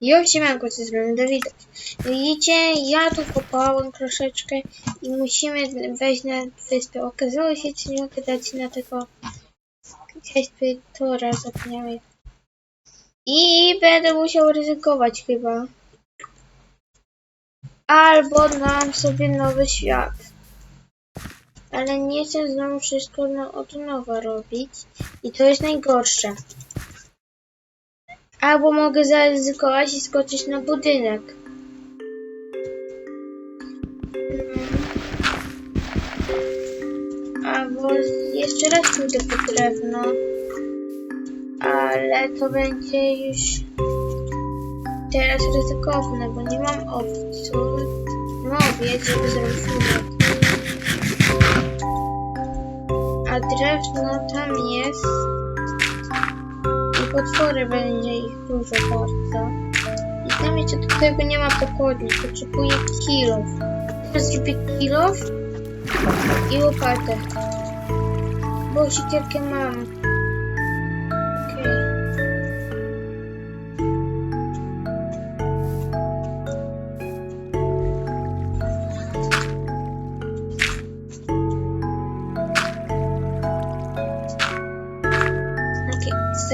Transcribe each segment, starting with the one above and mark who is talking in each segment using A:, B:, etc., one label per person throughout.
A: Jo, siemanko, co będę widać. Widzicie, ja tu kopałem troszeczkę i musimy wejść na wyspę. Okazało się, że nie mogę dać na tego tora, zapomniałem. I będę musiał ryzykować chyba. Albo dam sobie nowy świat. Ale nie chcę znowu wszystko od nowa robić. I to jest najgorsze. Albo mogę zaryzykować i skoczyć na budynek. Albo jeszcze raz pójdę po drewno. Ale to będzie już teraz ryzykowne, bo nie mam owców. Nie mam żeby zrobić. A drewno tam jest. Potwory będzie ich dużo bardzo. I tam jeszcze do tego nie ma pochodni, potrzebuję kilof. Teraz zrobię kilof i łopatę. Bo siekierkę mam.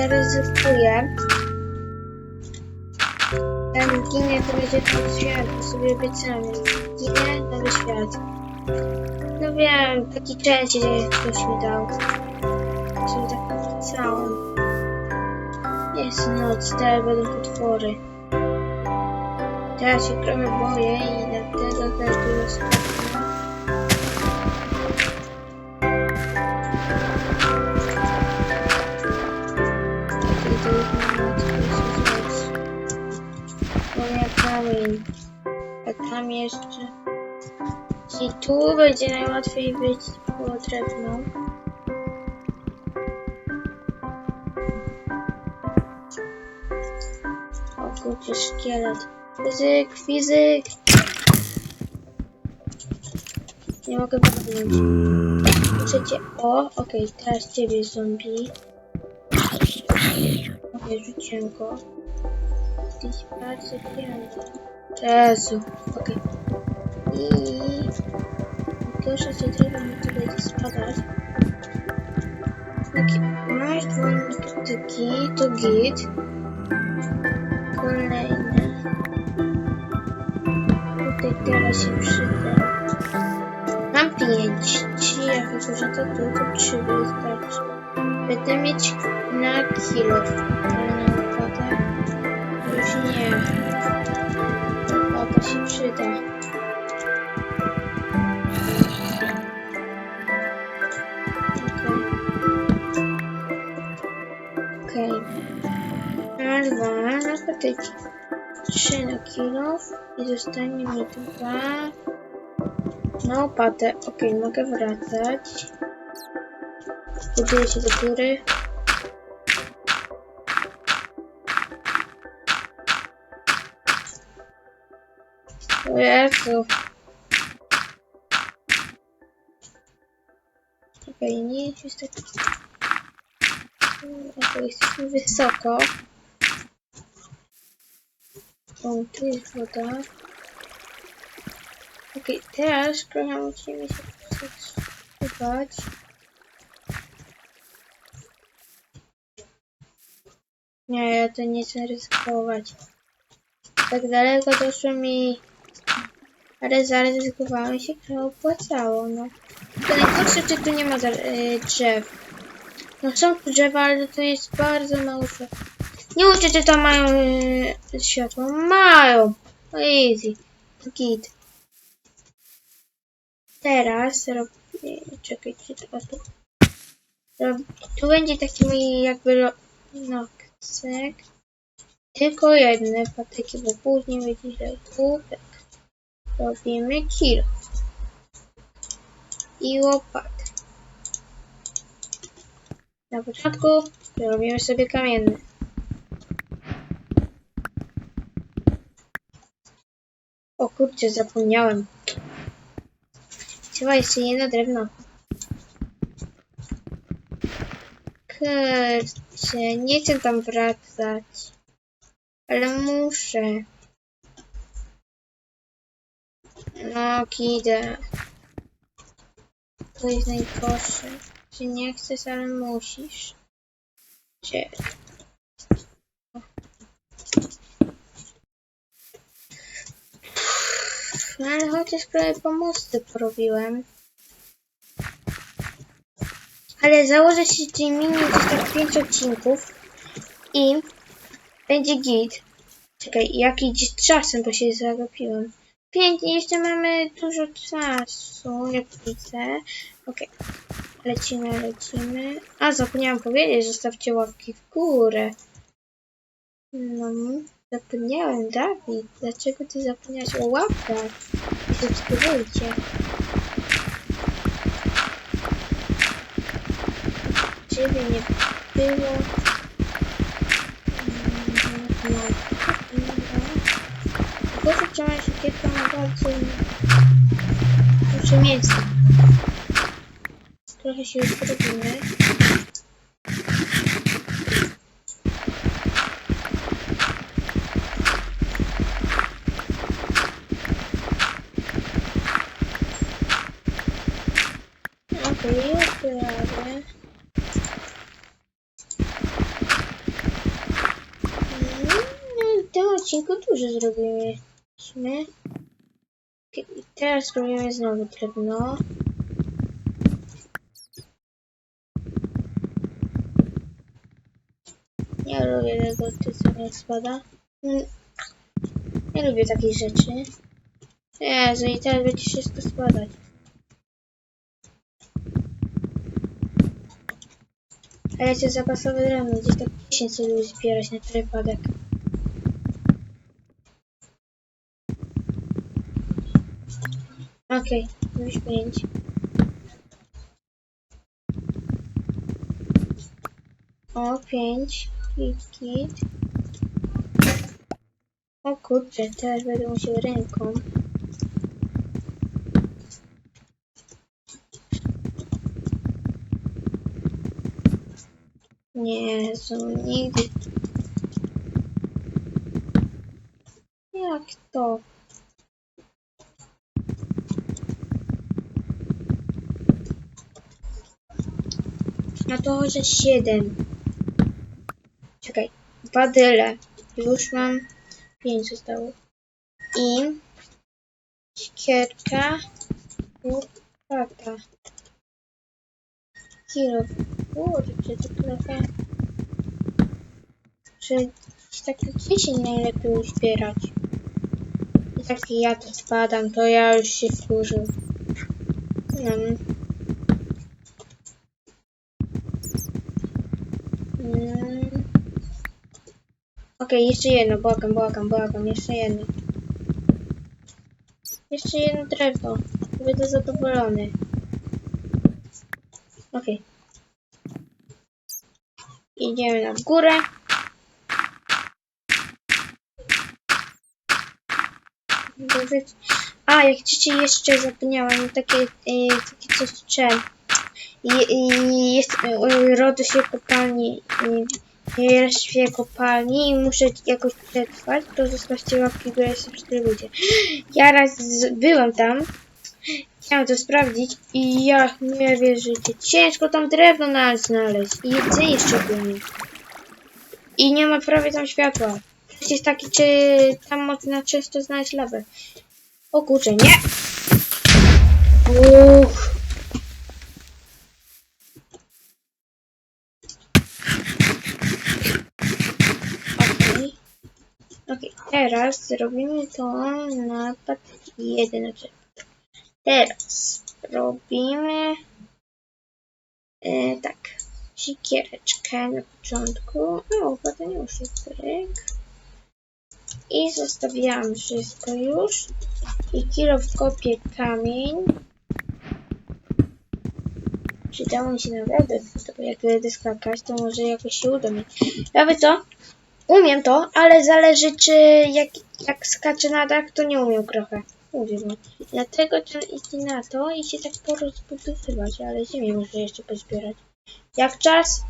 A: Zaryzykuję. Ten ginie, to będzie nowy świat, to sobie obiecamy. Ginie, nowy świat. No wiem, taki że ktoś mi dał. Czyli tak obiecałem. Jest noc, teraz będą potwory. Teraz się trochę boję i dlatego też dużo sprawdzę. A tam jeszcze... I tu będzie najłatwiej wyjść po drewno. O kurczę, szkielet. Fizyk, fizyk! Nie mogę. Muszę cię... O, okej, teraz ciebie zombie. Okej, rzuciłem go. Jakiś bardzo piękny. Jezu, okej. I... Gorsza się drzewo mi tu będzie spadać. Okej, masz dwa narkotyki, to git. Kolejne. Tutaj teraz się przyda. Mam pięć. Ja wykorzystam tylko trzy wystarczy. Będę mieć na kilo. Opłata się przyda. Okej. Mam dwa narkotyki. Trzy na kilo i zostanie mi dwa na opatę. Okej, mogę wracać. Buduję się do góry. O Jezu. Okej, nie jest taki... Okej, jesteśmy wysoko. O, tu jest woda. Okej, teraz trochę musimy się przesuwać. Nie, ja to nie chcę ryzykować. Tak daleko doszło mi... Ale zaryzykowałem się, to opłacało, no. To najgorsze, czy tu nie ma y, drzew. No są tu drzewa, ale to jest bardzo mało drzew. Nie uczę, czy to mają y, światło. Mają. No easy. Git. Teraz robię... Czekajcie, teraz tu... Rob... Tu będzie taki mój jakby... No, cyk. Tylko jedne patyki, bo później będzie źle. Kubek. Robimy kilo. I łopatę. Na początku robimy sobie kamienny. O kurczę, zapomniałem. Trzeba jeszcze jedno drewno. Kurczę, nie chcę tam wracać. Ale muszę. No, kidę. To jest najgorsze. Czy nie chcesz, ale musisz. Gdzie? No ale chociaż prawie pomosty porobiłem. Ale założę się Jimmy gdzieś tak 5 odcinków i będzie git. Czekaj, jak idzie czasem, bo się zagapiłem. Pięknie, jeszcze mamy dużo czasu, jak widzę. Okej, lecimy, lecimy. A, zapomniałam powiedzieć, zostawcie łapki w górę. No, zapomniałem, Dawid. Dlaczego ty zapomniałeś o łapkach? Subskrybujcie. Ciebie nie było. Mm, No, dobra. Tylko zaczęła kilka na bardzo duże miejsce. Trochę się już robimy. Okej, już prawie. Mm, tym odcinku dużo zrobiliśmy. Okej, i Teraz robimy znowu drewno. Nie lubię tego, co nie spada. Mm, Nie lubię takich rzeczy. Jezu, i teraz będzie wszystko spadać. A ja chcę zapasowy drewno, gdzieś tak 10 sobie zbierać na wypadek. Okej, już 5. O, 5. Kit, kit. O kurczę, teraz będę musiał ręką. Nie, Jezu, nigdy. Jak to? No to chociaż 7. Czekaj, badyle. Już mam 5 zostało. I siekierka, łopata. Kilo. Kurczę, to trochę... Że tak 10 najlepiej uzbierać. I tak ja to spadam, to ja już się wkurzę. No. Mm. Okej, jeszcze jedno, błagam, błagam, błagam, jeszcze jedno. Jeszcze jedno drewno. Będę zadowolony. Okej. Idziemy na górę. A, jak chcecie jeszcze zapomniałam, takie, e, takie coś czy i, i jest rodzę się kopalni się kopalni i muszę jakoś przetrwać, to zostawcie łapki w górę subskrybujcie. Ja raz z, byłem tam, chciałem to sprawdzić i ja nie wierzycie. Ciężko tam drewno na- znaleźć i jedzenie szczególnie. I nie ma prawie tam światła. Ktoś jest taki, czy tam można często znaleźć lawę. O kurczę, nie! Uch. Okej. Okej, teraz zrobimy to na patyki jeden, znaczy. Teraz robimy e, tak, sikiereczkę na początku. O, potem już jest bryk. I zostawiamy wszystko już. I kilo wkopię kamień. Przydało mi się naprawdę, to jak będę skakać, to może jakoś się uda mi. Ja wie co? Umiem to, ale zależy czy jak, jak skaczę na dach, to nie umiem trochę. Mówię wam. Dlatego trzeba iść na to i się tak porozbudowywać, ale ziemię muszę jeszcze pozbierać. Jak czas?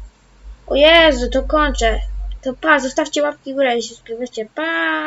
A: O Jezu, to kończę. To pa, zostawcie łapki w górę i się. Pa!